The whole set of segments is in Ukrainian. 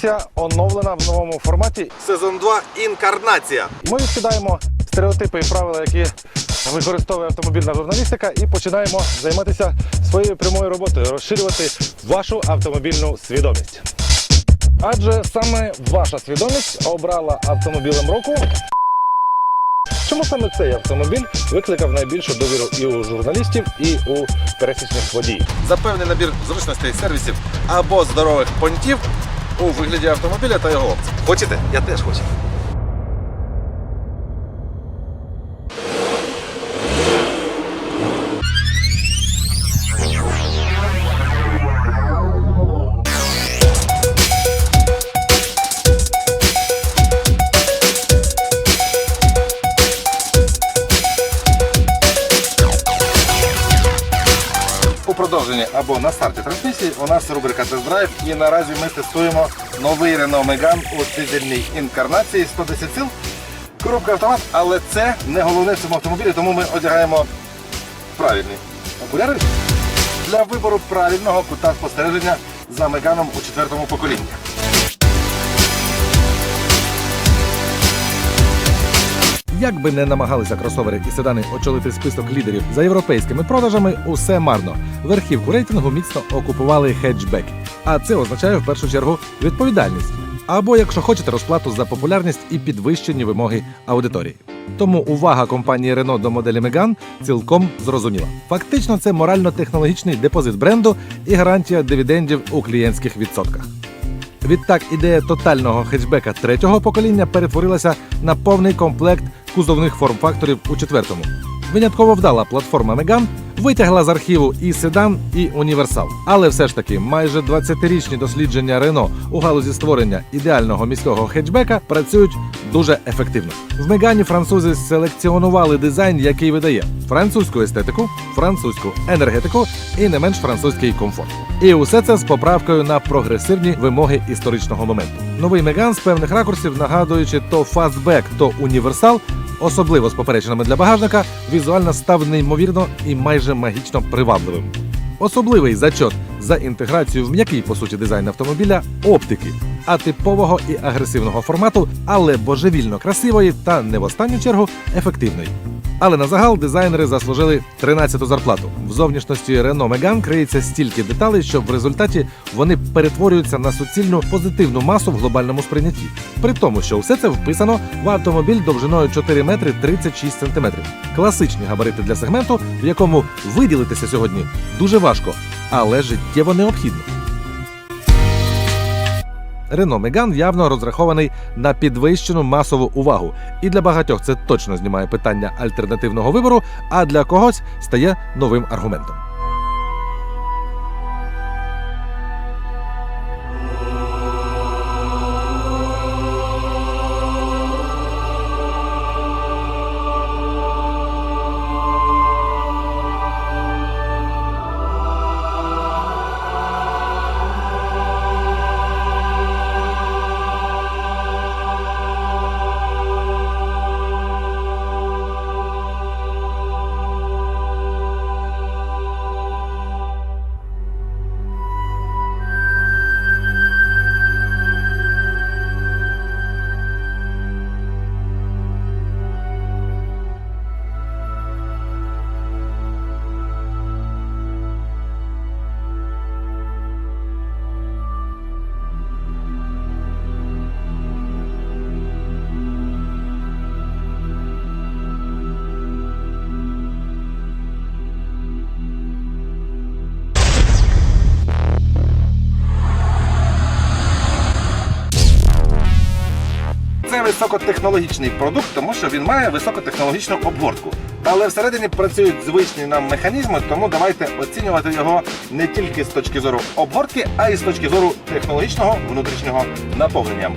трансмісія оновлена в новому форматі. Сезон 2 інкарнація. Ми відкидаємо стереотипи і правила, які використовує автомобільна журналістика, і починаємо займатися своєю прямою роботою, розширювати вашу автомобільну свідомість. Адже саме ваша свідомість обрала автомобілем року. Чому саме цей автомобіль викликав найбільшу довіру і у журналістів, і у пересічних водіїв? За певний набір зручностей сервісів або здорових понтів у вигляді автомобіля та його. Хочете? Я теж хочу. У продовженні або на старті трансмісії у нас рубрика Тест-драйв і наразі ми тестуємо новий Renault Megane у цивільній інкарнації 110 сил. Коробка автомат, але це не головне в цьому автомобілі, тому ми одягаємо правильні окуляри для вибору правильного кута спостереження за Меганом у четвертому поколінні. Як би не намагалися кросовери і седани очолити список лідерів за європейськими продажами, усе марно. Верхівку рейтингу міцно окупували хеджбеки. А це означає в першу чергу відповідальність. Або, якщо хочете, розплату за популярність і підвищені вимоги аудиторії. Тому увага компанії Renault до моделі Megane цілком зрозуміла. Фактично, це морально-технологічний депозит бренду і гарантія дивідендів у клієнтських відсотках. Відтак, ідея тотального хетчбека третього покоління перетворилася на повний комплект кузовних форм-факторів у четвертому. Винятково вдала платформа Megane витягла з архіву і седан, і універсал. Але все ж таки, майже 20-річні дослідження Renault у галузі створення ідеального міського хетчбека працюють дуже ефективно. В Мегані французи селекціонували дизайн, який видає французьку естетику, французьку енергетику і не менш французький комфорт. І усе це з поправкою на прогресивні вимоги історичного моменту. Новий Меган з певних ракурсів, нагадуючи то фастбек, то універсал, особливо з поперечинами для багажника, візуально став неймовірно і майже магічно привабливим. Особливий зачот за інтеграцію в м'який по суті дизайн автомобіля оптики, а типового і агресивного формату, але божевільно красивої та не в останню чергу ефективної. Але на загал дизайнери заслужили 13-ту зарплату. В зовнішності Renault Megane криється стільки деталей, що в результаті вони перетворюються на суцільну позитивну масу в глобальному сприйнятті. При тому, що все це вписано в автомобіль довжиною 4 метри 36 сантиметрів. Класичні габарити для сегменту, в якому виділитися сьогодні дуже важко, але життєво необхідно. Renault Меган явно розрахований на підвищену масову увагу, і для багатьох це точно знімає питання альтернативного вибору, а для когось стає новим аргументом. Це високотехнологічний продукт, тому що він має високотехнологічну обгортку. Але всередині працюють звичні нам механізми, тому давайте оцінювати його не тільки з точки зору обгортки, а й з точки зору технологічного внутрішнього наповнення.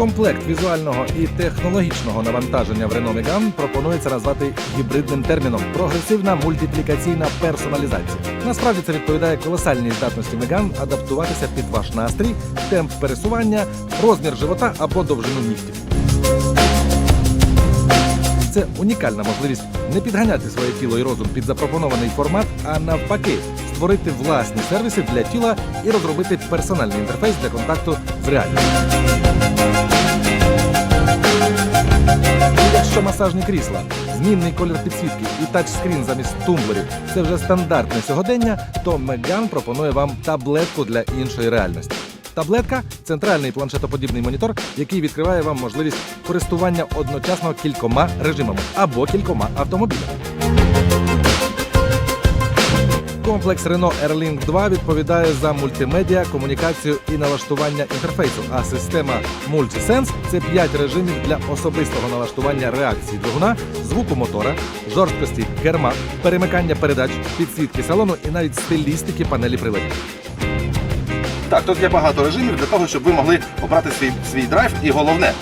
Комплект візуального і технологічного навантаження в Renault Megane пропонується назвати гібридним терміном прогресивна мультиплікаційна персоналізація. Насправді це відповідає колосальній здатності Megane адаптуватися під ваш настрій, темп пересування, розмір живота або довжину нігтів. Це унікальна можливість не підганяти своє тіло і розум під запропонований формат, а навпаки, створити власні сервіси для тіла і розробити персональний інтерфейс для контакту з реальністю. Якщо масажні крісла, змінний колір підсвітки і тачскрін замість тумблерів це вже стандартне сьогодення, то Меган пропонує вам таблетку для іншої реальності. Таблетка центральний планшетоподібний монітор, який відкриває вам можливість користування одночасно кількома режимами або кількома автомобілями. Комплекс Renault Airlink 2 відповідає за мультимедіа, комунікацію і налаштування інтерфейсу. А система Multisense – це 5 режимів для особистого налаштування реакції двигуна, звуку мотора, жорсткості керма, перемикання передач, підсвітки салону і навіть стилістики панелі приладів. Так, тут є багато режимів для того, щоб ви могли обрати свій, свій драйв. І головне,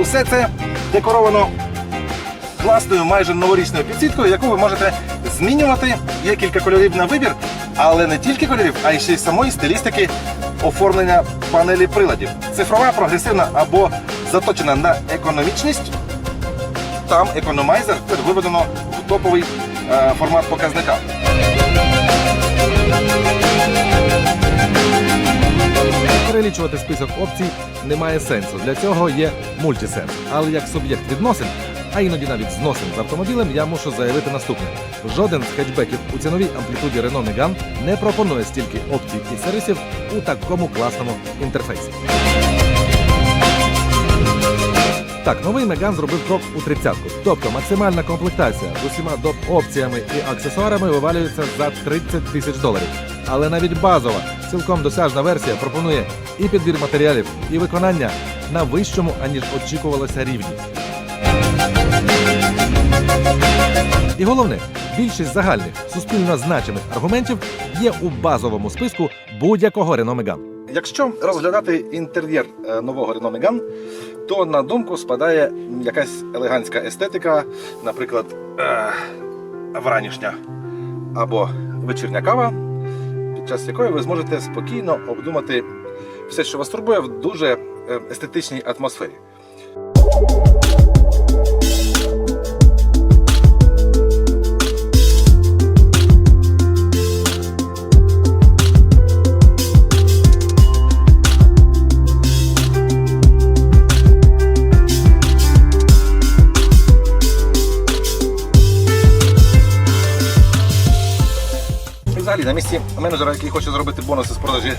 усе це декоровано класною, майже новорічною підсвіткою, яку ви можете змінювати. Є кілька кольорів на вибір, але не тільки кольорів, а й ще й самої стилістики оформлення панелі приладів. Цифрова, прогресивна або заточена на економічність. Там економайзер виведено в топовий е, формат показника. Перелічувати список опцій немає сенсу. Для цього є мультисенс. Але як суб'єкт відносин, а іноді навіть зносин з автомобілем, я мушу заявити наступне: жоден з хетчбеків у ціновій амплітуді Renault Megane не пропонує стільки опцій і сервісів у такому класному інтерфейсі. Так, новий Меган зробив крок у тридцятку. Тобто максимальна комплектація з усіма доп-опціями і аксесуарами вивалюється за 30 тисяч доларів. Але навіть базова, цілком досяжна версія пропонує і підбір матеріалів, і виконання на вищому, аніж очікувалося рівні. І головне, більшість загальних суспільно значимих аргументів є у базовому списку будь-якого Renault Megane. Якщо розглядати інтер'єр е, нового Renault Megane, то на думку спадає якась елегантська естетика, наприклад, е, вранішня або вечірня кава, під час якої ви зможете спокійно обдумати все, що вас турбує, в дуже е, естетичній атмосфері. На місці менеджера, який хоче зробити бонуси з продажі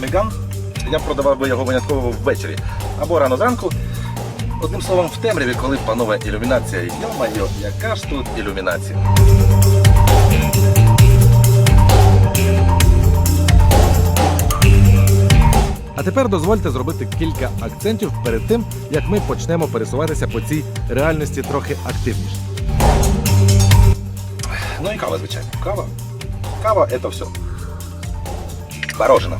Меган, я б продавав би його винятково ввечері або рано зранку. Одним словом, в темряві, коли панове ілюмінація. Йо-майо, яка ж тут ілюмінація? А тепер дозвольте зробити кілька акцентів перед тим, як ми почнемо пересуватися по цій реальності трохи активніше. Ну і кава, звичайно. Кава. Кава це все. Мороженое.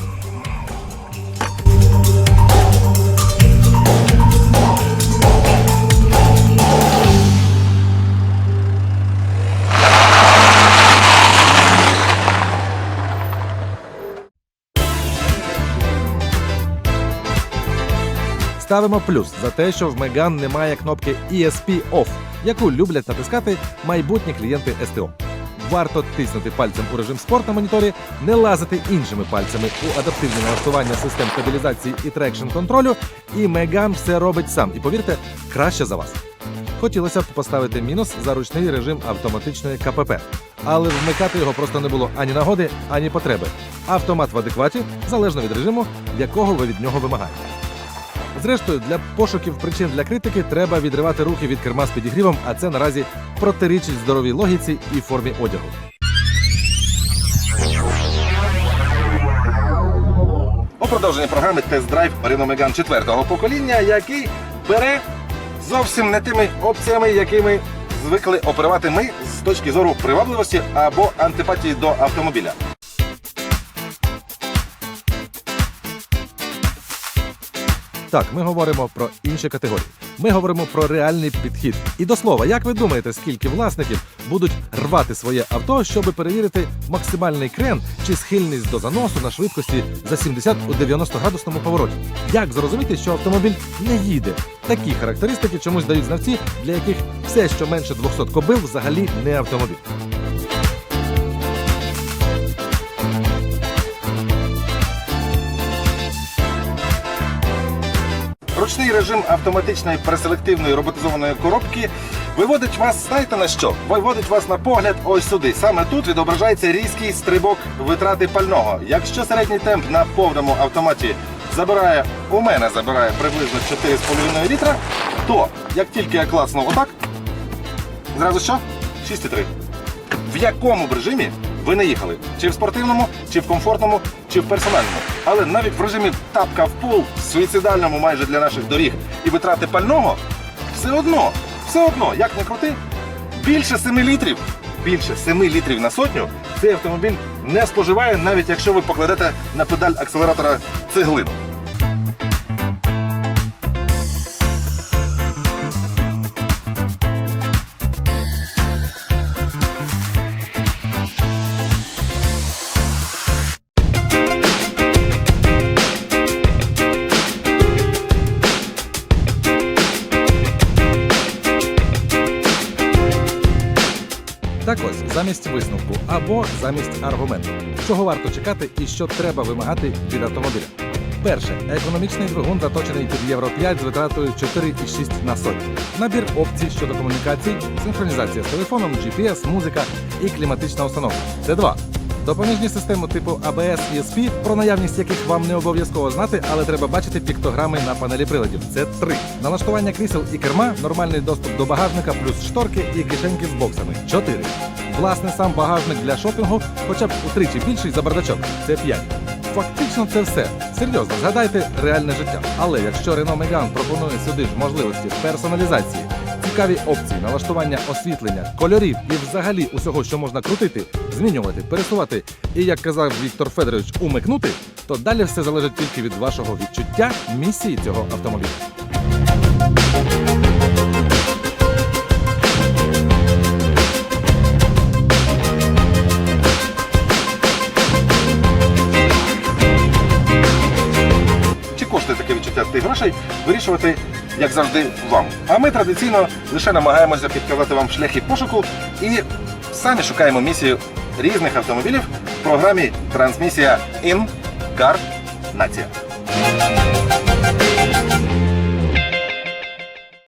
Ставимо плюс за те, що в Megane немає кнопки ESP Off, яку люблять натискати майбутні клієнти СТО. Варто тиснути пальцем у режим спорт на моніторі, не лазити іншими пальцями у адаптивне налаштування систем стабілізації і трекшн контролю, і Megane все робить сам. І повірте, краще за вас. Хотілося б поставити мінус за ручний режим автоматичної КПП, але вмикати його просто не було ані нагоди, ані потреби. Автомат в адекваті залежно від режиму, якого ви від нього вимагаєте. Зрештою, для пошуків причин для критики треба відривати руки від керма з підігрівом, а це наразі протирічить здоровій логіці і формі одягу. У продовженні програми тест-драйв Megane 4 покоління, який бере зовсім не тими опціями, якими звикли оперувати ми з точки зору привабливості або антипатії до автомобіля. Так, ми говоримо про інші категорії. Ми говоримо про реальний підхід. І до слова, як ви думаєте, скільки власників будуть рвати своє авто, щоб перевірити максимальний крен чи схильність до заносу на швидкості за 70 у 90 градусному повороті? Як зрозуміти, що автомобіль не їде? Такі характеристики чомусь дають знавці, для яких все, що менше 200 кобил, взагалі не автомобіль. Ручний режим автоматичної преселективної роботизованої коробки виводить вас, знаєте на що? Виводить вас на погляд ось сюди. Саме тут відображається різкий стрибок витрати пального. Якщо середній темп на повному автоматі забирає, у мене забирає приблизно 4,5 літра, то як тільки я клацнув отак, зразу що? 6,3. В якому б режимі ви не їхали? Чи в спортивному, чи в комфортному, чи в персональному. Але навіть в режимі тапка в пол, суїцидальному майже для наших доріг і витрати пального, все одно, все одно, як не крути, більше 7 літрів, більше 7 літрів на сотню цей автомобіль не споживає, навіть якщо ви покладете на педаль акселератора цеглину. Так ось, замість висновку або замість аргументу, чого варто чекати і що треба вимагати від автомобіля. Перше, економічний двигун заточений під Євро 5 з витратою 4,6 на сотню. Набір опцій щодо комунікацій, синхронізація з телефоном, GPS, музика і кліматична установка. Це два. Допоміжні системи типу ABS і ESP, про наявність яких вам не обов'язково знати, але треба бачити піктограми на панелі приладів. Це три. Налаштування крісел і керма, нормальний доступ до багажника, плюс шторки і кишеньки з боксами. Чотири. Власне, сам багажник для шопінгу, хоча б утричі більший за бардачок. Це п'ять. Фактично це все. Серйозно, згадайте реальне життя. Але якщо Renault Megane пропонує сюди ж можливості персоналізації, цікаві опції, налаштування освітлення, кольорів і взагалі усього, що можна крутити, змінювати, пересувати і, як казав Віктор Федорович, умикнути, то далі все залежить тільки від вашого відчуття місії цього автомобіля. чи коштує таке відчуття тих грошей, вирішувати, як завжди, вам. А ми традиційно лише намагаємося підказати вам шляхи пошуку і самі шукаємо місію різних автомобілів в програмі Трансмісія Інкарнація.